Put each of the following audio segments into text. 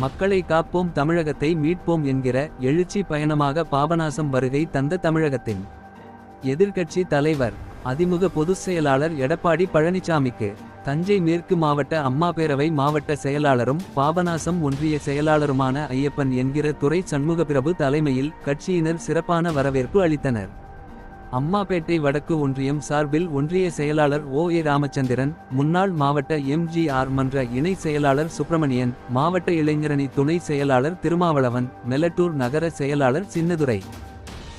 மக்களை காப்போம் தமிழகத்தை மீட்போம் என்கிற எழுச்சி பயணமாக பாபநாசம் வருகை தந்த தமிழகத்தின் எதிர்க்கட்சி தலைவர் அதிமுக பொதுச் செயலாளர் எடப்பாடி பழனிசாமிக்கு தஞ்சை மேற்கு மாவட்ட அம்மா பேரவை மாவட்ட செயலாளரும் பாபநாசம் ஒன்றிய செயலாளருமான ஐயப்பன் என்கிற துரை சண்முகப்பிரபு தலைமையில் கட்சியினர் சிறப்பான வரவேற்பு அளித்தனர். அம்மாபேட்டை வடக்கு ஒன்றியம் சார்பில் ஒன்றிய செயலாளர் ஓ ஏ ராமச்சந்திரன் முன்னாள் மாவட்ட எம்ஜிஆர் மன்ற இணை செயலாளர் சுப்பிரமணியன் மாவட்ட இளைஞரணி துணை செயலாளர் திருமாவளவன் மெலட்டூர் நகர செயலாளர் சின்னதுரை.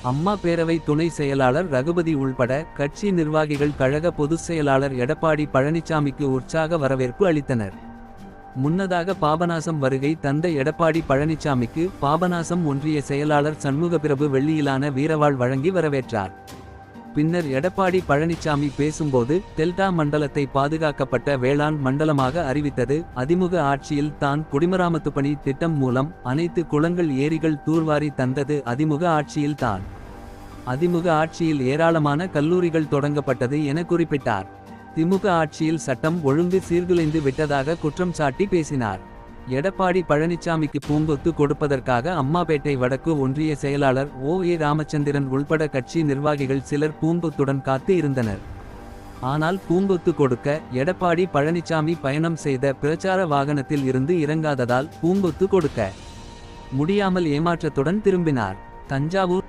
அம்மா பேரவை துணை செயலாளர் ரகுபதி உள்பட கட்சி நிர்வாகிகள் கழக பொதுச் செயலாளர் எடப்பாடி பழனிசாமிக்கு உற்சாக வரவேற்பு அளித்தனர். முன்னதாக பாபநாசம் வருகை தந்த எடப்பாடி பழனிசாமிக்கு பாபநாசம் ஒன்றிய செயலாளர் சண்முகப்பிரபு வெள்ளியிலான வீரவாள் வழங்கி வரவேற்றார். பின்னர் எடப்பாடி பழனிசாமி பேசும்போது டெல்டா மண்டலத்தை பாதுகாக்கப்பட்ட வேளாண் மண்டலமாக அறிவித்தது. அதிமுக ஆட்சியில் தான் குடிமராமத்து பணி திட்டம் மூலம் அனைத்து குளங்கள் ஏரிகள் தூர்வாரி தந்தது. அதிமுக ஆட்சியில் தான். அதிமுக ஆட்சியில் ஏராளமான கல்லூரிகள் தொடங்கப்பட்டது என குறிப்பிட்டார். திமுக ஆட்சியில் சட்டம் ஒழுங்கு சீர்குலைந்து விட்டதாக குற்றம் சாட்டி பேசினார். எடப்பாடி பழனிசாமிக்கு பூங்கொத்து கொடுப்பதற்காக அம்மாபேட்டை வடக்கு ஒன்றிய செயலாளர் ஓ ஏ ராமச்சந்திரன் உள்பட கட்சி நிர்வாகிகள் சிலர் பூங்கொத்துடன் காத்து இருந்தனர். ஆனால் பூங்கொத்து கொடுக்க எடப்பாடி பழனிசாமி பயணம் செய்த பிரச்சார வாகனத்தில் இருந்து இறங்காததால் பூங்கொத்து கொடுக்க முடியாமல் ஏமாற்றத்துடன் திரும்பினார். தஞ்சாவூர்